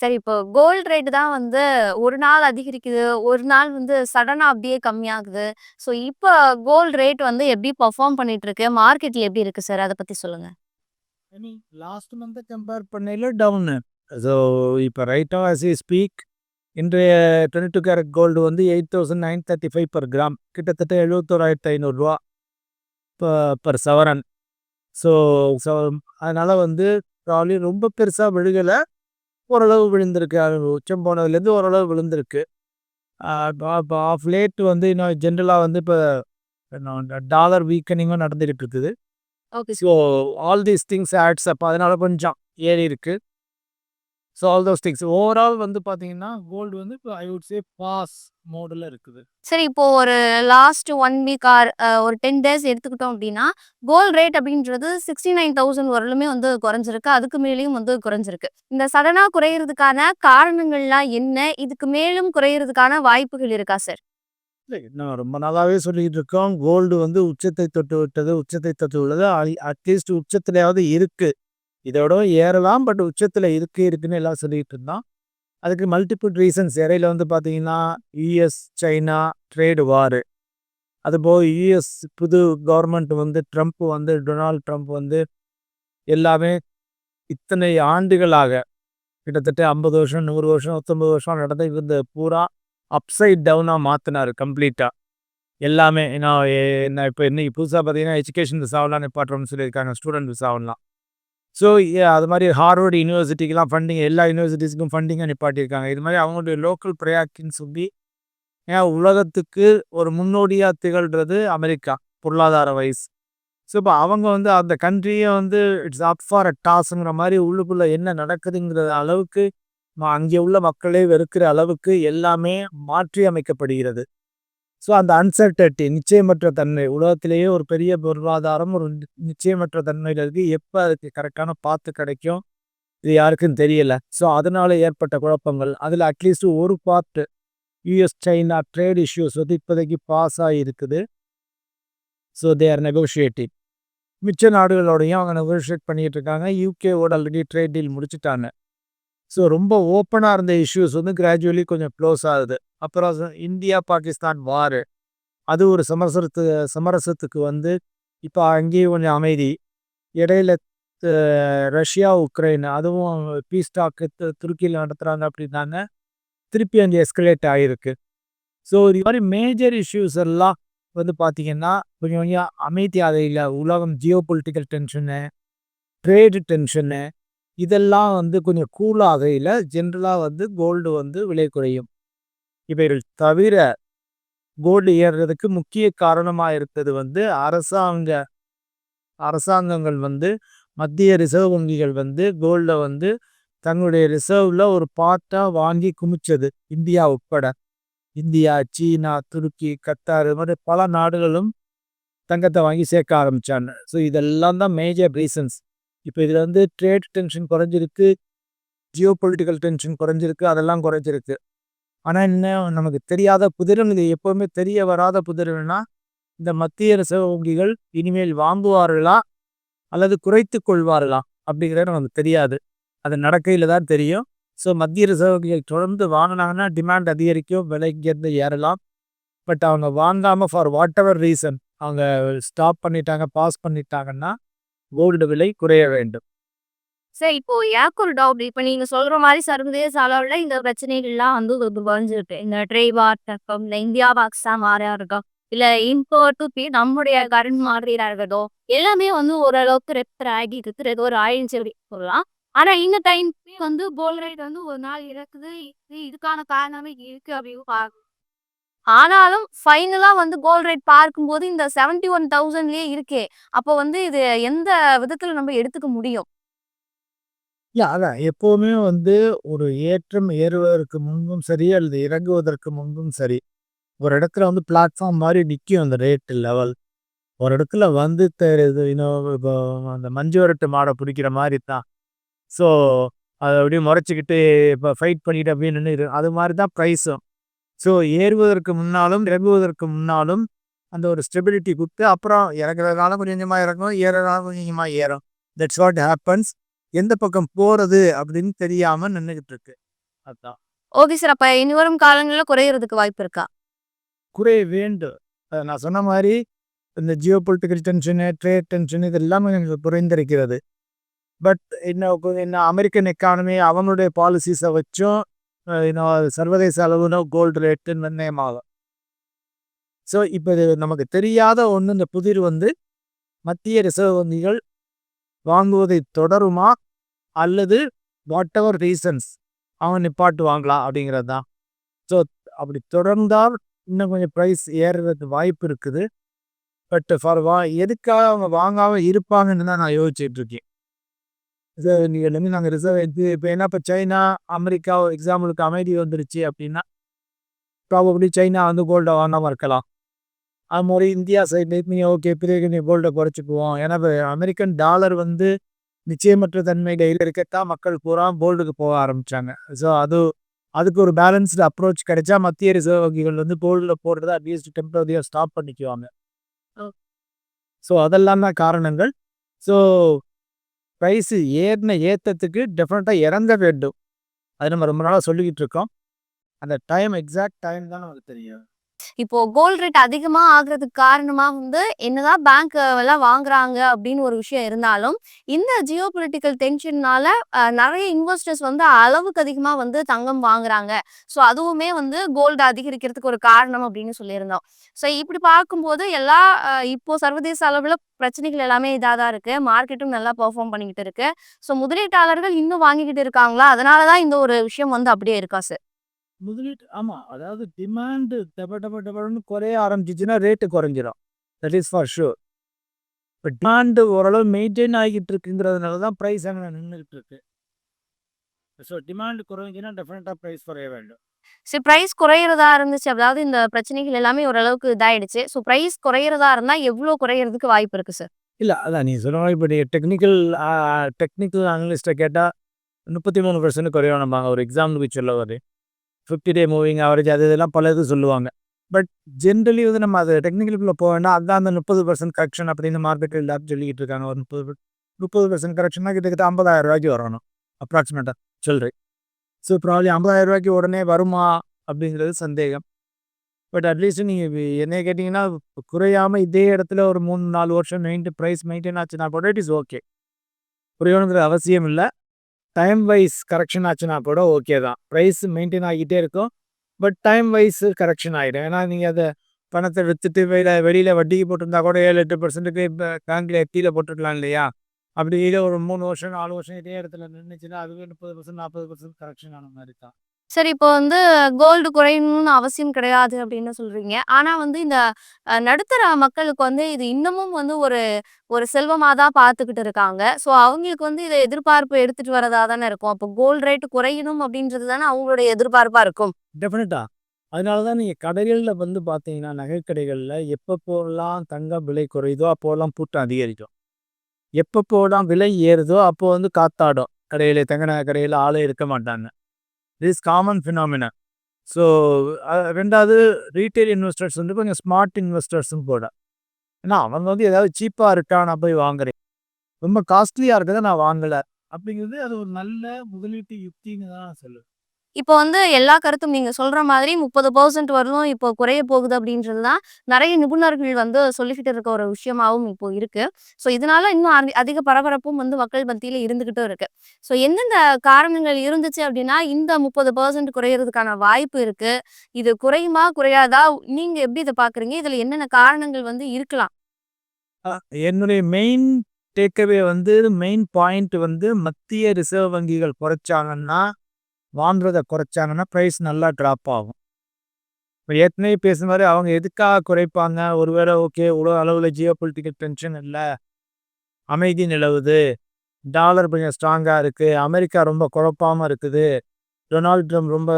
சரி இப்போ gold rate தான் வந்து ஒரு நாள் அதிகரிக்குது. ஒரு நாள் வந்து சடனாக அப்படியே கம்மியாகுது. ஸோ இப்போ கோல்ட் ரேட் வந்து எப்படி பர்ஃபார்ம் பண்ணிட்டு இருக்கு? மார்க்கெட்ல எப்படி இருக்கு சார்? அதை பத்தி சொல்லுங்க. லாஸ்ட் மந்த் கம்பேர் பண்ணையில டவுனு. ஸோ இப்போ ரைட் ஆஸ் வி ஸ்பீக் இன்றைய 22 கேரட் கோல்டு வந்து eight thousand nine thirty five per gram. கிட்டத்தட்ட ரூ. 71,500 ப சவரன். ஸோ அதனால் வந்து ப்ராப்ளம் ரொம்ப பெருசாக விழுகலை ஓரளவு விழுந்திருக்கு. அது உச்சம் போனதுலேருந்து ஓரளவு விழுந்திருக்கு. அ ப ஆஃப் லேட் வந்து இன்னும் ஜென்ரலா வந்து இப்ப டாலர் வீக்கனிங்கும் நடந்துகிட்டு இருக்குது. Okay so all these things adds up அதனால கொஞ்சம் ஏறியிருக்கு. So all those things overall வந்து பார்த்தீங்கன்னா, கோல்டு வந்து இப்ப ஐ வுட் சே பாஸ் மோடுல இருக்குது. சரி இப்போ ஒரு லாஸ்ட் 1 வீக் ஆர் ஒரு 10 டேஸ் எடுத்துக்கிட்டோம் அப்படின்னா, கோல்ட் ரேட் அப்படின்றது 69,000 வரலுமே வந்து குறைஞ்சிருக்கு. அதுக்கு மேலயும் வந்து குறைஞ்சிருக்கு. இந்த சடனா குறையறதுக்கான காரணங்கள்லாம் என்ன? இதுக்கு மேலும் குறையறதுக்கான வாய்ப்புகள் இருக்கா சார்? இல்ல நான் ரொம்ப நாளாவே சொல்லிட்டு இருக்கோம். கோல்டு வந்து உச்சத்தை தொட்டு விட்டது. உச்சத்தை தொட்டு உள்ளது. அட்லீஸ்ட் உச்சத்திலயாவது இருக்கு. இதோட ஏறலாம். பட் உச்சத்தில இருக்கு இருக்குன்னு எல்லாம் சொல்லிட்டு இருந்தோம். அதுக்கு மல்டிபிள் ரீசன்ஸ் இடையில வந்து பார்த்தீங்கன்னா, யூஎஸ் சைனா ட்ரேடு வார். அதுபோக யூஎஸ் புது கவர்மெண்ட் வந்து ட்ரம்ப் வந்து டொனால்ட் ட்ரம்ப் வந்து எல்லாமே இத்தனை ஆண்டுகளாக கிட்டத்தட்ட 50 வருஷம், நூறு வருஷம், 99 வருஷம் நடந்த இருந்த பூரா அப்சைட் டவுனாக மாற்றினார் கம்ப்ளீட்டாக எல்லாமே நான் என்ன இப்போ இன்னைக்கு புதுசாக பார்த்தீங்கன்னா, எஜுகேஷன் விசாவெல்லாம் நிப்பாட்டுறோம்னு சொல்லியிருக்காங்க. ஸ்டூடெண்ட் விசாவெல்லாம். ஸோ அது மாதிரி ஹார்வர்டு யூனிவர்சிட்டிக்கெலாம் ஃபண்டிங் எல்லா யூனிவர்சிட்டிஸ்க்கும் ஃபண்டிங்காக நிப்பாட்டியிருக்காங்க. இது மாதிரி அவங்களுடைய லோக்கல் ப்ரையாரிட்டின்னு சொல்லி ஏன் உலகத்துக்கு ஒரு முன்னோடியாக திகழ்கிறது அமெரிக்கா. பொருளாதார வைஸ். ஸோ இப்போ அவங்க வந்து அந்த கண்ட்ரியை வந்து இட்ஸ் அப் ஃபார் அ டாஸ்ங்கிற மாதிரி உள்ளுக்குள்ளே என்ன நடக்குதுங்கிற அளவுக்கு அங்கே உள்ள மக்களே வெறுக்கிற அளவுக்கு எல்லாமே மாற்றி அமைக்கப்படுகிறது. ஸோ அந்த அன்சர்டர்ட்டி நிச்சயமற்ற தன்மை உலகத்திலேயே ஒரு பெரிய பொருளாதாரம் ஒரு நிச்சயமற்ற தன்மையில் இருக்குது எப்போ அதுக்கு கரெக்டான பார்த்து கிடைக்கும்? இது யாருக்கும் தெரியல. ஸோ அதனால ஏற்பட்ட குழப்பங்கள். அதில் அட்லீஸ்ட் ஒரு part US China trade issues வந்து இப்போதைக்கு pass ஆகியிருக்குது. So they are negotiating. மிச்ச நாடுகளோடையும் அவங்க நெகோஷியேட் பண்ணிகிட்டு இருக்காங்க. யுகேவோட ஆல்ரெடி ட்ரேட் டீல் முடிச்சுட்டாங்க. ஸோ ரொம்ப ஓப்பனாக இருந்த இஷ்யூஸ் வந்து கிராஜுவலி கொஞ்சம் க்ளோஸ் ஆகுது. அப்புறம் இந்தியா, பாகிஸ்தான் வார். அது ஒரு சமரசத்து சமரசத்துக்கு வந்து இப்போ அங்கேயும் கொஞ்சம் அமைதி. இடையில ரஷ்யா, உக்ரைன் அதுவும் பீஸ் டாக்கு துருக்கியில் நடத்துகிறாங்க அப்படின்னாங்க. திருப்பி அங்கே எஸ்கலேட் ஆகிருக்கு ஸோ இது மாதிரி மேஜர் இஷ்யூஸ் எல்லாம் வந்து பார்த்திங்கன்னா கொஞ்சம் கொஞ்சம் அமைதி அடையல. உலகம் geo political tension, trade tension இதெல்லாம் வந்து கொஞ்சம் கூலாகையில் ஜென்ரலாக வந்து கோல்டு வந்து விலை குறையும். இவைகள் தவிர கோல்டு ஏறுறதுக்கு முக்கிய காரணமாக இருக்கிறது வந்து அரசாங்க அரசாங்கங்கள் வந்து மத்திய ரிசர்வ் வங்கிகள் வந்து கோல்டை வந்து தன்னுடைய ரிசர்வ்ல ஒரு பார்ட்டாக வாங்கி குமிச்சது. இந்தியா உட்பட. இந்தியா, சீனா, துருக்கி, கத்தார் இது மாதிரி பல நாடுகளும் தங்கத்தை வாங்கி சேர்க்க ஆரம்பித்தாங்க ஸோ இதெல்லாம் தான் மேஜர் ரீசன்ஸ். இப்போ இதில் வந்து ட்ரேட் டென்ஷன் குறைஞ்சிருக்கு. ஜியோ பொலிட்டிக்கல் டென்ஷன் குறைஞ்சிருக்கு. அதெல்லாம் குறைஞ்சிருக்கு. ஆனால் இன்னும் நமக்கு தெரியாத புதிரும் இது எப்போவுமே தெரிய வராத புதிருன்னா, இந்த மத்திய ரிசர்வ் வங்கிகள் இனிமேல் வாங்குவார்களா? அல்லது குறைத்து கொள்வார்களா? அப்படிங்கிறது நமக்கு தெரியாது. அது நடக்கையில் தான் தெரியும். ஸோ மத்திய ரிசர்வ் வங்கிகள் தொடர்ந்து வாங்கினாங்கன்னா டிமாண்ட் அதிகரிக்கும். விலை இங்கேருந்து ஏறலாம். பட் அவங்க வாங்காமல் ஃபார் வாட் எவர் ரீசன் அவங்க ஸ்டாப் பண்ணிட்டாங்க, பாஸ் பண்ணிட்டாங்கன்னா, கோல்டு விலை குறைய வேண்டும். சார் இப்போ எனக்கு ஒரு டவுட். இப்போ நீங்க சொல்ற மாதிரி சர்வதேச அளவுல இந்த பிரச்சனைகள்லாம் வந்து குறைஞ்சிருக்கு. இந்த ட்ரேட் வார் இருக்கட்டும், இந்த இந்தியா, பாகிஸ்தான் வாரா இருக்கும் இல்ல இம்போர்ட் டூ பே நம்முடைய கரண்ட் மாதிரியா இருக்கட்டும், எல்லாமே வந்து ஓரளவுக்கு ரெப்பர் ஆகி இருக்கு. ஏதோ ஒரு ஆயிடுச்சு சொல்லலாம். ஆனா இந்த டைம் வந்து கோல்ட் ரேட் வந்து ஒரு நாள் இறக்குது. இது இதுக்கான காரணமே இருக்கு அப்படின்னு பார்க்க ஆனாலும் ஃபைனலா வந்து கோல்ட் ரேட் பார்க்கும்போது இந்த 71,000லயே இருக்கே. அப்போ வந்து இது எந்த விதத்துல நம்ம எடுத்துக்க முடியும்? இல்ல அதான் எப்பவுமே வந்து ஒரு ஏற்றம் ஏறுவதற்கு முன்பும் சரி, அல்லது இறங்குவதற்கு முன்பும் சரி, ஒரு இடத்துல வந்து பிளாட்ஃபார்ம் மாதிரி நிற்கும் அந்த ரேட்டு லெவல். ஒரு இடத்துல வந்து தெரியுது இன்னும் இப்போ அந்த மஞ்சு வரட்டு மாடை பிடிக்கிற மாதிரி தான். ஸோ அதை அப்படியே முறைச்சிக்கிட்டு இப்போ ஃபைட் பண்ணிட்டு அப்படியே அது மாதிரி தான் ப்ரைஸும் ஸோ ஏறுவதற்கு முன்னாலும், இறங்குவதற்கு முன்னாலும் அந்த ஒரு ஸ்டெபிலிட்டி கொடுத்து அப்புறம் இறங்குறதுனால கொஞ்சம் கொஞ்சமாக இறங்கும். ஏறுறதுனால கொஞ்சம் ஏறும். That's what happens. எந்த பக்கம் போறது அப்படின்னு தெரியாம நின்னுகிட்டு இருக்கு. அதான் ஓகே சார். அப்ப இனி வரும் காலங்கள்ல குறையறதுக்கு வாய்ப்பு இருக்கா? குறைய வேண்டும். நான் சொன்ன மாரி இந்த geo political tension, trade tension இது எல்லாமே எனக்கு குறைந்திருக்கிறது. பட் இன்னும் கொ இன்னும் அமெரிக்கன் எக்கானமி அவங்களுடைய பாலிசிஸ வச்சும் அ இன்னும் சர்வதேச அளவுல கோல்டு ரேட்டு நிர்ணயமாகும். ஸோ இப்ப இது நமக்கு தெரியாத ஒண்ணு இந்த புதிர் வந்து மத்திய ரிசர்வ் வங்கிகள் வாங்குவதை தொடருமா? அல்லது வாட்டெவர் ரீசன்ஸ் அவங்க நிப்பாட்டுவாங்களா? அப்படிங்கிறது தான். ஸோ அப்படி தொடர்ந்தால் இன்னும் கொஞ்சம் ப்ரைஸ் ஏறுறதுக்கு வாய்ப்பு இருக்குது. பட் ஃபார் வா எதுக்காக அவங்க வாங்காமல் இருப்பாங்கன்னு தான் நான் யோசிச்சுட்டு இருக்கேன். ரிசர்வ் வங்கிகள்லேருந்து நாங்கள் ரிசர்வ் இது இப்போ ஏன்னா இப்போ சைனா, அமெரிக்கா ஒரு எக்ஸாம்பிளுக்கு அமைதி வந்துருச்சு அப்படின்னா ப்ராபபிலி சைனா வந்து கோல்டை வாங்காமல் இருக்கலாம். அது மாரி இந்தியா சைட்லேருந்து ஓகே பிறகு நீ கோல்ட குறைச்சுக்குவோம். ஏன்னா அமெரிக்கன் டாலர் வந்து நிச்சயமற்ற தன்மையில இருக்கத்தான் மக்கள் பூரா கோல்டுக்கு போக ஆரம்பிச்சாங்க. ஸோ அது அதுக்கு ஒரு பேலன்ஸ்டு அப்ரோச் கிடைச்சா மத்திய ரிசர்வ் வங்கிகள் வந்து கோல்டுல போடுறத அட்லீஸ்ட் டெம்பரரியா ஸ்டாப் பண்ணிக்குவாங்க. ஸோ அதெல்லாம் தான் காரணங்கள். ஸோ பிரைஸ் ஏறுன ஏத்தத்துக்கு டெஃபினட்டா இறங்க வேண்டும். அது நம்ம ரொம்ப நாளா சொல்லிக்கிட்டு இருக்கோம். அந்த டைம் எக்ஸாக்ட் டைம் தான் நமக்கு தெரியும். இப்போ கோல்ட் ரேட் அதிகமா ஆகுறதுக்கு காரணமா வந்து என்னதான் பேங்க் எல்லாம் வாங்குறாங்க அப்படின்னு ஒரு விஷயம் இருந்தாலும், இந்த ஜியோ பொலிட்டிக்கல் டென்ஷன்னால நிறைய இன்வெஸ்டர்ஸ் வந்து அளவுக்கு அதிகமா வந்து தங்கம் வாங்குறாங்க. ஸோ அதுவுமே வந்து கோல்டு அதிகரிக்கிறதுக்கு ஒரு காரணம் அப்படின்னு சொல்லியிருந்தோம். ஸோ இப்படி பார்க்கும்போது எல்லா இப்போ சர்வதேச அளவுல பிரச்சனைகள் எல்லாமே இதாக தான் இருக்கு. மார்க்கெட்டும் நல்லா பெர்ஃபார்ம் பண்ணிக்கிட்டு இருக்கு. ஸோ முதலீட்டாளர்கள் இன்னும் வாங்கிக்கிட்டு இருக்காங்களா? அதனால தான் இந்த ஒரு விஷயம் வந்து அப்படியே இருக்கா சார்? முதலீட்டு ஆமா. அதாவது டிமாண்ட் டப டப டபன்னு குறைய ஆரம்பிச்சுச்சுன்னா ரேட்டு குறைஞ்சிரும். That is for sure. இப்ப டிமாண்ட் ஓரளவு மெயின்டெயின் ஆகிட்டு இருக்குங்கிறதுனால தான் பிரைஸ் அங்க நின்னுகிட்டு இருக்கு. ஸோ டிமாண்ட் குறைஞ்சுச்சுன்னா டெஃபினட்டா பிரைஸ் குறைய வேண்டும். சரி பிரைஸ் குறையறதா இருந்துச்சு. அதாவது இந்த பிரச்சனைகள் எல்லாமே ஓரளவுக்கு இதாயிடுச்சு. ஸோ பிரைஸ் குறையறதா இருந்தா எவ்ளோ குறையறதுக்கு வாய்ப்பு இருக்கு சார்? இல்ல அதான் நீங்க சொன்ன இப்ப நீங்க டெக்னிக்கல் டெக்னிக்கல் அனலிஸ்ட்ட கேட்டா 33% குறையும்பாங்க. ஒரு எக்ஸாம்பிளுக்கு சொல்ல வரேன். 50 டே மூவிங் ஆவரேஜ் அது இதெல்லாம் பல இது சொல்லுவாங்க. பட் ஜென்ரலி வந்து நம்ம அது டெக்னிக்கலுக்குள்ளே போக வேண்டாம். அதுதான் அந்த 30% கரெக்ஷன் அப்படின்னு மார்க்கெட்டில் எல்லாரும் சொல்லிக்கிட்டு இருக்காங்க. ஒரு 30 30% கரெக்ஷன்னா கிட்டத்தட்ட ஐம்பதாயிரம் ரூபாய்க்கு வரணும். அப்ராக்சிமேட்டாக சொல்கிறேன் ஸோ ப்ராப்ளம் ஐம்பதாயிரம் ரூபாய்க்கு உடனே வருமா? அப்படிங்கிறது சந்தேகம். பட் அட்லீஸ்ட் நீங்கள் என்ன கேட்டிங்கன்னா குறையாம இதே இடத்துல ஒரு 3, 4 வருஷம் மெயின்ட்டு ப்ரைஸ் மெயின்டெயின் ஆச்சுன்னா கூட இட் இஸ் ஓகே. குறையணுங்கிற அவசியம் இல்லை டைம் வைஸ் கரெக்ஷன் ஆச்சுன்னா கூட ஓகே தான். ப்ரைஸ் மெயின்டைன் ஆகிட்டே இருக்கும். பட் டைம் வைஸ் கரெக்ஷன் ஆகிடும் ஏன்னா நீங்கள் அதை பணத்தை விற்றுட்டு வெளியில் வெளியில் வட்டிக்கு போட்டிருந்தா கூட 7, 8%க்கு ப பேங்க்ல போட்டுருக்கலாம் இல்லையா? அப்படி இல்லை ஒரு மூணு வருஷம், நாலு வருஷம் இதே இடத்துல நின்றுச்சுன்னா அதுவே 30%, 40% கரெக்ஷன் ஆன மாதிரி தான். சரி இப்போ வந்து கோல்டு குறையணும்னு அவசியம் கிடையாது அப்படின்னு சொல்றீங்க. ஆனா வந்து இந்த அ நடுத்தர மக்களுக்கு வந்து இது இன்னமும் வந்து ஒரு ஒரு செல்வமா தான் பார்த்துக்கிட்டு இருக்காங்க. ஸோ அவங்களுக்கு வந்து இத எதிர்பார்ப்பு எடுத்துட்டு வரதா தானே இருக்கும். அப்போ கோல்ட் ரேட் குறையணும் அப்படின்றது தானே அவங்களுடைய எதிர்பார்ப்பா இருக்கும். டெஃபினட்டா. அதனால தான் நீங்க கடைகள்ல வந்து பார்த்தீங்கன்னா, நகைக்கடைகள்ல எப்பப்போலாம் தங்கம் விலை குறையுதோ அப்போலாம் கூட்டம் அதிகரிக்கும். எப்பப்போலாம் விலை ஏறுதோ அப்போ வந்து காத்தாடும். கடையில தங்க நகை கடையில ஆளே இருக்க மாட்டாங்க. This common phenomena. ஸோ ரெண்டாவது ரீட்டைல் இன்வெஸ்டர்ஸ் வந்து கொஞ்சம் ஸ்மார்ட் இன்வெஸ்டர்ஸும் கூட. ஏன்னா அவங்க வந்து ஏதாவது சீப்பாக இருக்கா நான் போய் வாங்குறேன். ரொம்ப காஸ்ட்லியாக இருக்கிறத நான் வாங்கலை அப்படிங்கிறது அது ஒரு நல்ல முதலீட்டு யுக்தின்னு தான் நான் சொல்லுவேன். இப்போ வந்து எல்லா கருத்தும் நீங்க சொல்ற மாதிரி 30% வரலும் இப்போ குறைய போகுது அப்படின்றது தான் நிறைய நிபுணர்கள் வந்து சொல்லிக்கிட்டு இருக்க ஒரு விஷயமாவும் இப்போ இருக்கு. ஸோ இதனால இன்னும் அதி அதிக பரபரப்பும் வந்து மக்கள் மத்தியில இருந்துகிட்டும் இருக்கு. ஸோ எந்தெந்த காரணங்கள் இருந்துச்சு அப்படின்னா, இந்த 30% குறையறதுக்கான வாய்ப்பு இருக்கு. இது குறையுமா? குறையாதா? நீங்க எப்படி இதை பார்க்குறீங்க? இதுல என்னென்ன காரணங்கள் வந்து இருக்கலாம்? என்னுடைய மெயின் டேக்அவே வந்து மெயின் பாயிண்ட் வந்து மத்திய ரிசர்வ் வங்கிகள் குறைச்சாங்கன்னா, வாங்குறத குறைச்சாங்கன்னா ப்ரைஸ் நல்லா ட்ராப் ஆகும். இப்போ ஏற்கனவே பேசுன மாதிரி அவங்க எதுக்காக குறைப்பாங்க? ஒருவேளை ஓகே இவ்வளோ அளவில் ஜியோ பொலிட்டிக்கல் டென்ஷன் இல்லை அமைதி நிலவுது. டாலர் கொஞ்சம் ஸ்ட்ராங்காக இருக்குது அமெரிக்கா ரொம்ப குழப்பாமல் இருக்குது. டொனால்ட் ட்ரம்ப் ரொம்ப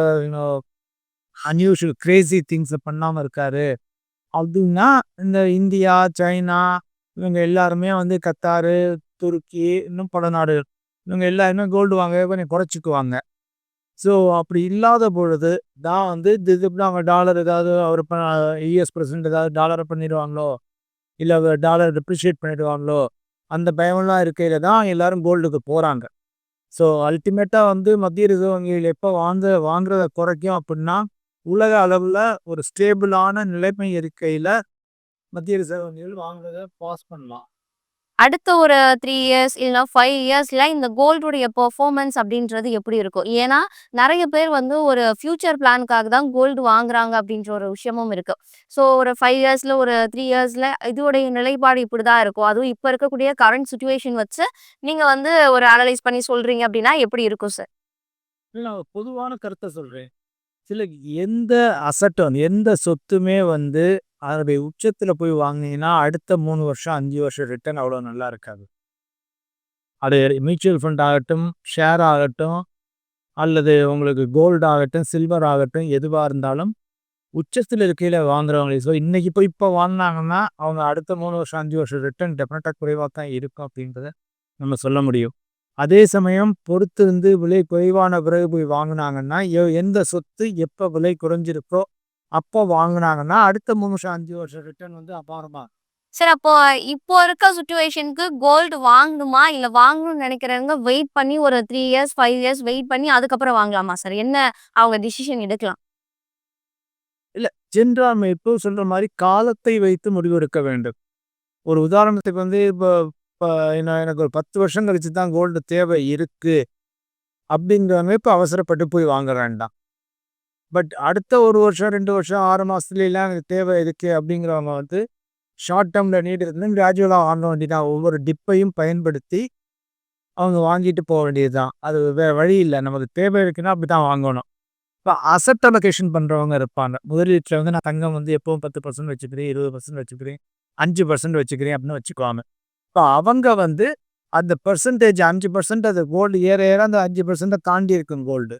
அன்யூஷுவல் கிரேசி திங்ஸ பண்ணாமல் இருக்காரு. அப்படின்னா இந்த இந்தியா, சைனா இவங்க எல்லாருமே வந்து கத்தாரு, துருக்கி இன்னும் பல நாடுகள். இவங்க எல்லாருமே கோல்டு வாங்க கொஞ்சம் குறைச்சிக்குவாங்க ஸோ அப்படி இல்லாத பொழுது தான் வந்து இது அவங்க டாலர் ஏதாவது அவர் யூஎஸ் பிரசிடென்ட் ஏதாவது டாலரை பண்ணிடுவாங்களோ, இல்லை டாலர் ரெப்ரிஷியேட் பண்ணிடுவாங்களோ, அந்த பயம்லாம் இருக்கையில் தான் எல்லாரும் கோல்டுக்கு போகிறாங்க ஸோ அல்டிமேட்டாக வந்து மத்திய ரிசர்வ் வங்கிகள் எப்போ வாங்க வாங்குறத குறைக்கும் அப்படின்னா உலக அளவில் ஒரு ஸ்டேபிளான நிலைமை இருக்கையில் மத்திய ரிசர்வ் வங்கிகள் வாங்குறத பாஸ் பண்ணலாம். அடுத்த ஒரு த்ரீ இயர்ஸ் இல்லைனா ஃபைவ் இயர்ஸ்ல இந்த கோல்டுடைய பெர்ஃபார்மன்ஸ் அப்படின்றது எப்படி இருக்கும்? ஏன்னா நிறைய பேர் வந்து ஒரு ஃபியூச்சர் பிளானுக்காக தான் கோல்டு வாங்குறாங்க அப்படின்ற ஒரு விஷயமும் இருக்கு. ஸோ ஒரு ஃபைவ் இயர்ஸ்ல ஒரு த்ரீ இயர்ஸ்ல இதோடைய நிலைப்பாடு இப்படி தான் இருக்கும். அதுவும் இப்போ இருக்கக்கூடிய கரண்ட் சுச்சுவேஷன் வச்சு நீங்க வந்து ஒரு அனலைஸ் பண்ணி சொல்றீங்க அப்படின்னா எப்படி இருக்கும் சார் இல்லை நான் பொதுவான கருத்தை சொல்கிறேன் சில எந்த அசட்டும் எந்த சொத்துமே வந்து அதனுடைய உச்சத்தில் போய் வாங்கினீங்கன்னா அடுத்த மூணு வருஷம் அஞ்சு வருஷம் ரிட்டர்ன் அவ்வளோ நல்லா இருக்காது. அது மியூச்சுவல் ஃபண்ட் ஆகட்டும் ஷேர் ஆகட்டும் அல்லது உங்களுக்கு கோல்டு ஆகட்டும் சில்வர் ஆகட்டும் எதுவாக இருந்தாலும் உச்சத்தில் இருக்கையில் வாங்குறவங்களே ஸோ இன்றைக்கி போய் இப்போ வாங்கினாங்கன்னா அவங்க அடுத்த மூணு வருஷம் அஞ்சு வருஷம் ரிட்டர்ன் டெஃபினட்டாக குறைவாக தான் இருக்கும் அப்படின்றத நம்ம சொல்ல முடியும். அதே சமயம் பொறுத்திருந்து விலை குறைவான பிறகு போய் வாங்கினாங்கன்னா எ- எந்த சொத்து எப்போ விலை குறைஞ்சிருக்கோ அப்போ வாங்கினாங்கன்னா அடுத்த மூணு வருஷம் அஞ்சு வருஷம் ரிட்டர்ன் வந்து அபாரமா சார் அப்போ இப்போ இருக்க சுச்சுவேஷனுக்கு கோல்டு வாங்கணுமா இல்ல வாங்கணும்னு நினைக்கிறவங்க வெயிட் பண்ணி ஒரு three years five years wait பண்ணி அதுக்கப்புறம் வாங்கலாமா சார் என்ன அவங்க டிசிஷன் எடுக்கலாம்? ஜென்ரல் நம்ம இப்போ சொல்ற மாதிரி காலத்தை வைத்து முடிவெடுக்க வேண்டும். ஒரு உதாரணத்துக்கு வந்து இப்போ இப்போ என்ன எனக்கு ஒரு பத்து வருஷம் கழிச்சு தான் கோல்டு தேவை இருக்கு. அப்படிங்கிறவங்க இப்போ அவசரப்பட்டு போய் வாங்க வேண்டாம். பட் அடுத்த ஒரு வருஷம் ரெண்டு வருஷம் ஆறு மாதத்துலலாம் எனக்கு தேவை இருக்குது அப்படிங்கிறவங்க வந்து ஷார்ட் டேர்மில் நீட் இருந்தால் கிராஜுவலாக வாங்க வேண்டியதான் ஒவ்வொரு டிப்பையும் பயன்படுத்தி அவங்க வாங்கிட்டு போக வேண்டியது தான் அது வேறு வழி இல்லை. நமக்கு தேவை இருக்குன்னா அப்படி தான் வாங்கணும். இப்போ அசட் அலோகேஷன் பண்ணுறவங்க இருப்பாங்க. முதலீட்டில் வந்து நான் தங்கம் வந்து எப்பவும் பத்து பர்சன்ட் வச்சுக்கிறேன் இருபது பர்சன்ட் வச்சுக்கிறேன் அஞ்சு பர்சன்ட் வச்சுக்கிறேன் அப்படின்னு வச்சுக்குவாங்க. இப்போ அவங்க வந்து அந்த பர்சன்டேஜ் அஞ்சு பர்சன்ட் அது கோல்டு ஏற ஏற அந்த அஞ்சு பர்சன்ட்டை தாண்டி இருக்கும் கோல்டு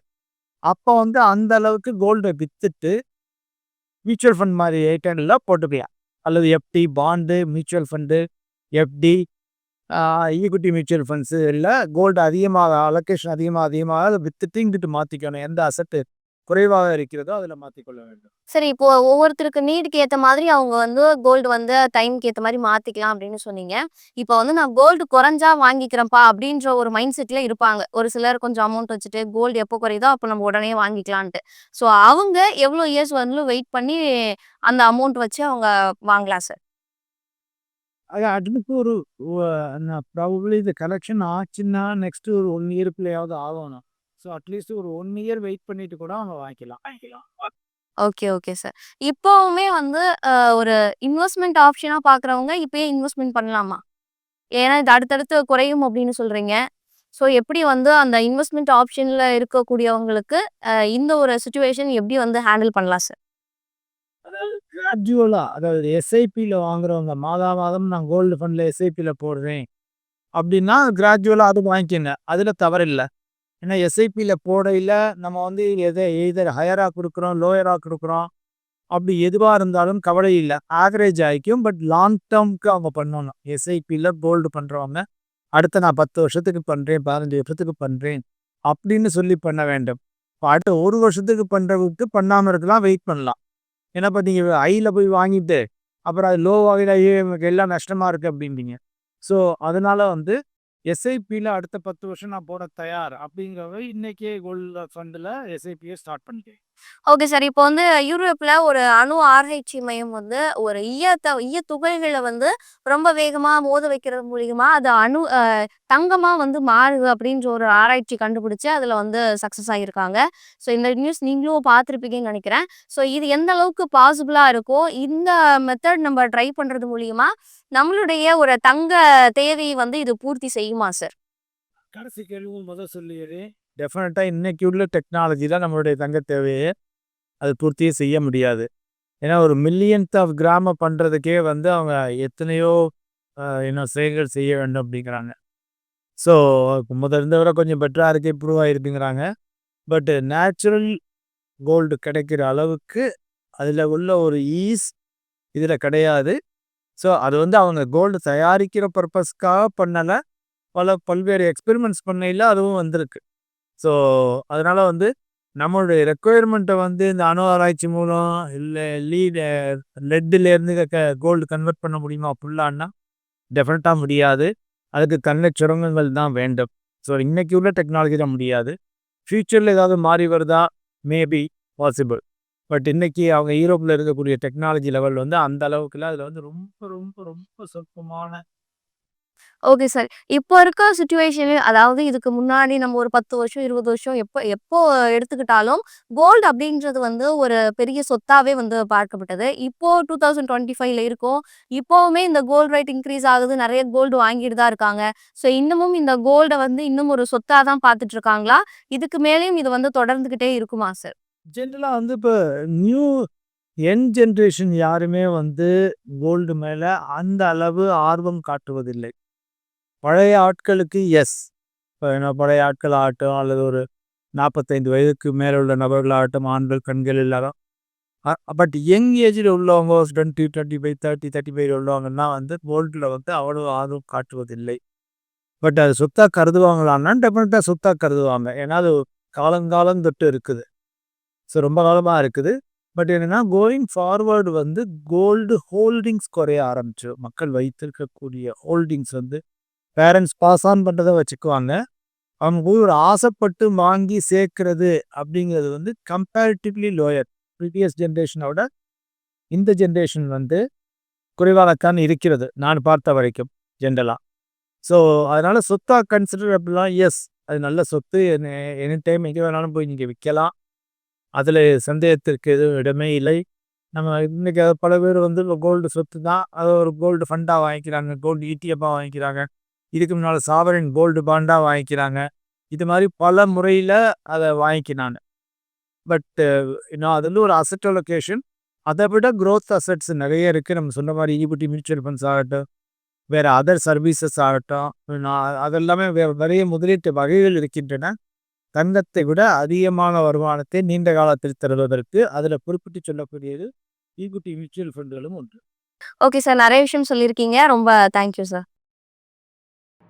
அப்போ வந்து அந்த அளவுக்கு கோல்டை விற்றுட்டு மியூச்சுவல் ஃபண்ட் மாதிரி ஐட்டங்களில் போட்டுக்கலாம் அல்லது FD bond mutual fund FD equity mutual funds இல்லை கோல்டு அதிகமாக அலோகேஷன் அதிகமாக அதிகமாக அதை விற்றுட்டு இங்கிட்டு மாற்றிக்கணும் எந்த அசட்டு குறைவாக இருக்கிறதோ அதில் மாற்றிக்கொள்ள வேண்டும். சரி இப்போ ஒவ்வொருத்தருக்கு நீடுக்கு ஏத்த மாதிரி அவங்க வந்து கோல்டு வந்து டைம்க்கு ஏத்த மாதிரி மாத்திக்கலாம் அப்படின்னு சொன்னீங்க. இப்போ வந்து நான் கோல்டு குறைஞ்சா வாங்கிக்கிறேன்ப்பா அப்படின்ற ஒரு மைண்ட் செட்ல இருப்பாங்க. ஒரு சிலர் கொஞ்சம் அமௌண்ட் வச்சுட்டு கோல்டு எப்போ குறையுதோ அப்போ நம்ம உடனே வாங்கிக்கலான்ட்டு. ஸோ அவங்க எவ்வளோ இயர்ஸ் வந்து வெயிட் பண்ணி அந்த அமௌண்ட் வச்சு அவங்க வாங்கலாம் சார். அது அதுக்கு ஒரு ப்ராபப்ளி இது கலெக்ஷன் ஆச்சுன்னா நெக்ஸ்ட் ஒரு ஒன் இயர்க்குள்ளேயாவது ஆகணும். ஸோ அட்லீஸ்ட் ஒரு ஒன் இயர் வெயிட் பண்ணிட்டு கூட அவங்க வாங்கிக்கலாம். ஓகே ஓகே சார் இப்போவுமே வந்து அஹ், ஒரு இன்வெஸ்ட்மெண்ட் ஆப்ஷனா பாக்குறவங்க இப்பயே இன்வெஸ்ட்மெண்ட் பண்ணலாமா? ஏன்னா இது அடுத்தடுத்து குறையும் அப்படின்னு சொல்றீங்க. ஸோ எப்படி வந்து அந்த இன்வெஸ்ட்மெண்ட் ஆப்ஷன்ல இருக்கக்கூடியவங்களுக்கு அஹ், இந்த ஒரு சுச்சுவேஷன் எப்படி வந்து ஹேண்டில் பண்ணலாம் சார் கிராஜுவலாக அதாவது எஸ்ஐபியில் வாங்குறவங்க மாதா மாதம் நான் கோல்டு ஃபண்டில் எஸ்ஐபியில் போடுறேன். அப்படின்னா கிராஜுவலாக அது வாங்கிக்கோங்க. அதில் தவறில்லை. ஏன்னா எஸ்ஐபியில் போடையில் நம்ம வந்து எதை எய்தர் ஹையராக கொடுக்குறோம் லோயராக கொடுக்குறோம் அப்படி எதுவாக இருந்தாலும் கவலை இல்லை. ஆவரேஜ் ஆகிக்கும் பட் லாங் டேர்ம்க்கு அவங்க பண்ணணும். எஸ்ஐபியில் கோல்டு பண்ணுறவங்க அடுத்த நான் பத்து வருஷத்துக்கு பண்ணுறேன் பதினஞ்சு வருஷத்துக்கு பண்ணுறேன் அப்படின்னு சொல்லி பண்ண வேண்டும். இப்போ அடுத்த ஒரு வருஷத்துக்கு பண்ணுறதுக்கு பண்ணாமல் இருக்கலாம் வெயிட் பண்ணலாம். ஏன்னா இப்போ நீங்கள் ஐயில் போய் வாங்கிட்டு அப்புறம் அது லோ ஆகில எனக்கு எல்லாம் நஷ்டமாக இருக்குது அப்படிம்பீங்க ஸோ அதனால் வந்து எஸ்ஐபியில் அடுத்த பத்து வருஷம் நான் போட தயார் அப்படிங்கிறவங்க இன்றைக்கே கோல்டு ஃபண்டில் எஸ்ஐபியை ஸ்டார்ட் பண்ணிட்டேன். Okay sir. இப்போ வந்து யூரோப்பில் ஒரு அணு ஆராய்ச்சி மையம் வந்து ஒரு ஈயத்த ஈய துகள்களை வந்து ரொம்ப வேகமாக மோத வைக்கிறது மூலியமா அது அணு தங்கமாக வந்து மாறுது அப்படின்ற ஒரு ஆராய்ச்சி கண்டுபிடிச்சு அதில் வந்து சக்ஸஸ் ஆகியிருக்காங்க ஸோ இந்த நியூஸ் நீங்களும் பார்த்துருப்பீங்கன்னு நினைக்கிறேன். ஸோ இது எந்த அளவுக்கு பாசிபிளாக இருக்கோ இந்த மெத்தட் நம்ம ட்ரை பண்றது மூலியமா நம்மளுடைய ஒரு தங்க தேவையை வந்து இது பூர்த்தி செய்யுமா சார்? கடைசி கேள்வி முதல் சொல்லியது டெஃபினட்டாக இன்னைக்கு உள்ள டெக்னாலஜி தான் நம்மளுடைய தங்க தேவையை அது பூர்த்தியே செய்ய முடியாது. ஏன்னா ஒரு மில்லியன்த் ஆஃப் கிராம பண்ணுறதுக்கே வந்து அவங்க எத்தனையோ இன்னும் செயல்கள் செய்ய வேண்டும் அப்படிங்கிறாங்க. ஸோ முதல் இருந்த விட கொஞ்சம் பெட்டராக இருக்கு இம்ப்ரூவ் ஆகிருக்குங்கிறாங்க பட்டு நேச்சுரல் கோல்டு கிடைக்கிற அளவுக்கு அதில் உள்ள ஒரு ஈஸ் இதில் கிடையாது. ஸோ அது வந்து அவங்க கோல்டு தயாரிக்கிற பர்பஸ்க்காக பண்ணலை. பல பல்வேறு எக்ஸ்பெரிமெண்ட்ஸ் பண்ணையில் அதுவும் வந்திருக்கு. ஸோ அதனால் வந்து நம்மளுடைய ரெக்குயர்மெண்ட்டை வந்து இந்த அணு ஆராய்ச்சி மூலம் இல்லை லீட் க கோல்டு கன்வெர்ட் பண்ண முடியுமா? அப்படிலான்னா டெஃபினட்டாக முடியாது. அதுக்கு கண்ணை சுரங்கங்கள் தான் வேண்டும். ஸோ இன்றைக்கி உள்ள டெக்னாலஜி தான் முடியாது. ஃப்யூச்சரில் ஏதாவது மாறி வருதா? மேபி பாசிபிள் பட் இன்றைக்கி அவங்க யூரோப்பில் இருக்கக்கூடிய டெக்னாலஜி லெவல் வந்து அந்த அளவுக்குலாம் அதில் வந்து ரொம்ப ரொம்ப ரொம்ப சொற்பமான ஓகே சார். இப்போ இருக்க சிச்சுவேஷன் அதாவது இதுக்கு முன்னாடி நம்ம ஒரு 10 வருஷம், 20 வருஷம் எப்போ எப்போ எடுத்துக்கிட்டாலும் கோல்டு அப்படின்றது வந்து ஒரு பெரிய சொத்தாவே வந்து பார்க்கப்பட்டது. இப்போ டூ தௌசண்ட் டுவெண்ட்டி ஃபைவ்ல இருக்கும் இப்போவுமே இந்த கோல்டு ரேட் இன்க்ரீஸ் ஆகுது. நிறைய கோல்டு வாங்கிட்டு தான் இருக்காங்க. ஸோ இன்னமும் இந்த கோல்டை வந்து இன்னும் ஒரு சொத்தா தான் பார்த்துட்டு இருக்காங்களா? இதுக்கு மேலயும் இது வந்து தொடர்ந்துகிட்டே இருக்குமா சார்? ஜென்ரலாக வந்து இப்போ நியூ என் ஜென்ரேஷன் யாருமே வந்து கோல்டு மேலே அந்த அளவு ஆர்வம் காட்டுவதில்லை. பழைய ஆட்களுக்கு எஸ். இப்போ என்ன பழைய ஆட்கள் ஆகட்டும் அல்லது ஒரு 45 வயதுக்கு மேலே உள்ள நபர்களாகட்டும், ஆண்கள், பெண்கள் எல்லாரும். பட் யங் ஏஜில் உள்ளவங்க twenty twenty five thirty thirty five உள்ளவங்கன்னா வந்து போல்ட்டில் வந்து அவ்வளோ ஆர்வம் காட்டுவதில்லை. பட் அது சுத்தாக கருதுவாங்களான்னா டெஃபினட்டாக சுத்தாக கருதுவாங்க. ஏன்னா அது காலங்காலம் தொட்டு இருக்குது. ஸோ ரொம்ப காலமாக இருக்குது. பட் என்னென்னா கோயிங் ஃபார்வர்டு வந்து கோல்டு ஹோல்டிங்ஸ் குறைய ஆரம்பிச்சு மக்கள் வைத்திருக்கக்கூடிய ஹோல்டிங்ஸ் வந்து பேரண்ட்ஸ் பாஸ் ஆன் பண்ணுறத வச்சுக்குவாங்க. அவங்க போய் ஒரு ஆசைப்பட்டு வாங்கி சேர்க்கறது அப்படிங்கிறது வந்து கம்பேரிட்டிவ்லி லோயர். ப்ரீவியஸ் ஜென்ரேஷனோட இந்த ஜென்ரேஷன் வந்து குறைவாகத்தான் இருக்கிறது. நான் பார்த்த வரைக்கும் ஜென்ரலாக ஸோ அதனால் சொத்தாக கன்சிடர் அப்படிலாம் எஸ். அது நல்ல சொத்து. எனி எனி டைம் எங்கே வேணாலும் போய் நீங்கள் விற்கலாம் அதில் சந்தேகத்திற்கு எதுவும் இடமே இல்லை. நம்ம இன்றைக்கி பல பேர் வந்து கோல்டு சொத்து தான். அது ஒரு கோல்டு ஃபண்டாக வாங்கிக்கிறாங்க. கோல்டு இடிஎஃப்பா வாங்கிக்கிறாங்க. இதுக்கு முன்னால் சாவரின் கோல்டு பாண்டாக வாங்கிக்கிறாங்க. இது மாதிரி பல முறையில் அதை வாங்கிக்கினாங்க. பட்டு நான் uh, அது வந்து ஒரு அசெட் அலொகேஷன் அதை விட க்ரோத் அசட்ஸ் நிறைய இருக்குது. நம்ம சொன்ன மாதிரி ஈக்விட்டி மியூச்சுவல் ஃபண்ட்ஸ் ஆகட்டும், வேறு அதர் சர்வீசஸ் ஆகட்டும். நான் அதெல்லாமே வேறு நிறைய முதலீட்டு வகைகள் இருக்கின்றன. தங்கத்தை விட அதிகமான வருமானத்தை நீண்ட காலத்தில் தருவதற்கு அதில் குறிப்பிட்டு சொல்லக்கூடியது ஈகுட்டி மியூச்சுவல் ஃபண்டுகளும் ஒன்று. Okay sir. நிறைய விஷயம் சொல்லியிருக்கீங்க. ரொம்ப தேங்க் யூ சார்.